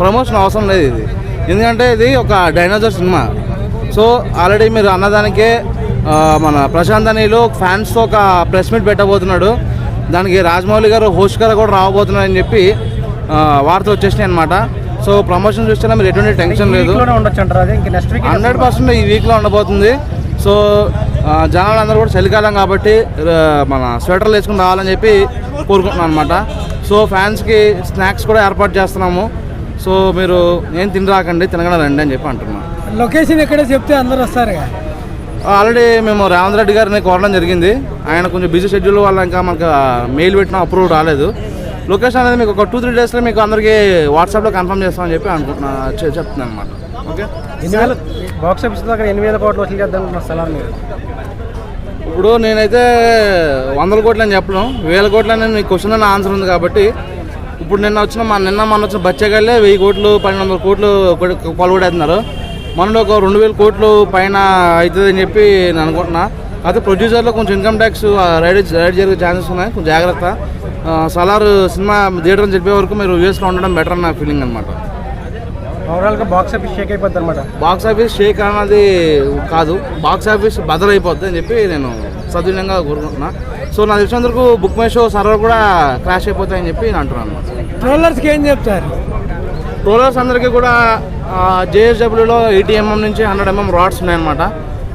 Promotion అవసరం లేదు ఇది. ఎందుకంటే ఇది ఒక డైనోసార్ సినిమా. సో ఆల్రెడీ మీరు అన్నదానికే మన ప్రశాంత్ అనిలు ఫ్యాన్స్తో ఒక ప్రెస్ మీట్ పెట్టబోతున్నాడు. దానికి రాజమౌళి గారు హోస్ట్ గారు కూడా రాబోతున్నారని చెప్పి ఆ, వార్తలు వచ్చేసినాయి అనమాట సో ప్రమోషన్ చూస్తే మీరు ఎటువంటి టెన్షన్ లేదు. హండ్రెడ్ పర్సెంట్ ఈ వీక్లో ఉండబోతుంది. సో జనాలు అందరూ కూడా చలికాలం కాబట్టి మన స్వెటర్లు వేసుకుని రావాలని చెప్పి కోరుకుంటున్నాను అనమాట సో ఫ్యాన్స్కి స్నాక్స్ కూడా ఏర్పాటు చేస్తున్నాము. సో మీరు ఏం తిని రాకండి తినగల రండి అని చెప్పి అంటున్నాను లొకేషన్ ఎక్కడ చెప్తే అందరు వస్తారు ఆల్రెడీ మేము రేవంత్ రెడ్డి గారిని కోరడం జరిగింది. ఆయన కొంచెం బిజీ షెడ్యూల్ వల్ల ఇంకా మనకు మెయిల్ పెట్టిన అప్రూవ్ రాలేదు. లొకేషన్ అనేది మీకు ఒక టూ త్రీ డేస్లో మీకు అందరికీ వాట్సాప్లో కన్ఫర్మ్ చేస్తామని చెప్పి అనుకుంటున్నా చెప్తున్నాను అనమాట ఓకే? ఎన్ని వేల బాక్స్ ఆఫీస్ దగ్గర ఎన్ని వేల కోట్లు వసూలు చేద్దాం స్థలాన్ని మీరు? ఇప్పుడు నేనైతే వందల కోట్లు అని చెప్పను వేల కోట్లు అని నీ క్వశ్చన్ అని ఆన్సర్ ఉంది కాబట్టి ఇప్పుడు నిన్న వచ్చిన మా నిన్న మొన్న వచ్చిన బచ్చగాళ్ళే వెయ్యి కోట్లు పన్నెండు వందల కోట్లు పాల్గొడేస్తున్నారు మనలో ఒక రెండు వేల కోట్లు పైన అవుతుంది అని చెప్పి నేను అనుకుంటున్నా. అయితే ప్రొడ్యూసర్లో కొంచెం ఇన్కమ్ ట్యాక్స్ రైడ్ రైడ్ జరిగే ఛాన్సెస్ ఉన్నాయి. కొంచెం జాగ్రత్త. సలార్ సినిమా థియేటర్ అని చెప్పే వరకు మీరు యూఎస్లో ఉండడం బెటర్ అని నా ఫీలింగ్ అనమాట ఓవరాల్గా బాక్స్ ఆఫీస్ షేక్ అయిపోద్ది అనమాట బాక్స్ ఆఫీస్ షేక్ అన్నది కాదు. బాక్స్ ఆఫీస్ బదలైపోద్ది అని చెప్పి నేను సద్వినంగా కోరుకుంటున్నా. సో నా తెలిసినంత వరకు బుక్ మై షో సర్వర్ కూడా క్రాష్ అయిపోతాయని చెప్పి నేను అంటున్నాను అనమాట ట్రోలర్స్కి ఏం చెప్తారు? ట్రోలర్స్ అందరికీ కూడా జేఎస్డబ్ల్యూలో ఎయిటీ ఎంఎం నుంచి హండ్రెడ్ ఎంఎం రాడ్స్ ఉన్నాయన్నమాట.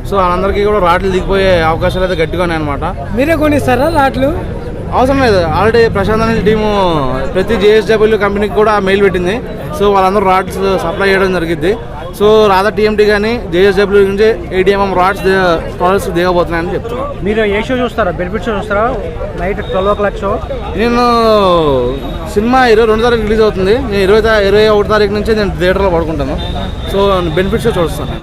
సో వాళ్ళందరికీ కూడా రాడ్లు దిగిపోయే అవకాశాలు అయితే గట్టిగా ఉన్నాయన్నమాట. మీరే కొనిస్తారా లాట్లు అవసరం లేదు. ఆల్రెడీ ప్రశాంత్ అనే టీము ప్రతి జేఎస్డబ్ల్యూ కంపెనీకి కూడా మెయిల్ పెట్టింది. సో వాళ్ళందరూ రాడ్స్ సప్లై చేయడం జరిగింది సో రాధా టీఎంటీ కానీ జేఎస్డబ్ల్యూ నుంచి ఏటీఎంఎం రాడ్స్ ట్రోలర్స్ దిగబోతున్నాయని చెప్తున్నాను మీరు ఏ షో చూస్తారా? బెనిఫిట్ షో చూస్తారా? Night twelve o'clock show? నేను సినిమా ఇరవై రెండు తారీఖు రిలీజ్ అవుతుంది. నేను ఇరవై ఇరవై ఒకటి తారీఖు నుంచి నేను థియేటర్లో పడుకుంటాను. సో బెనిఫిట్స్ చూస్తాను.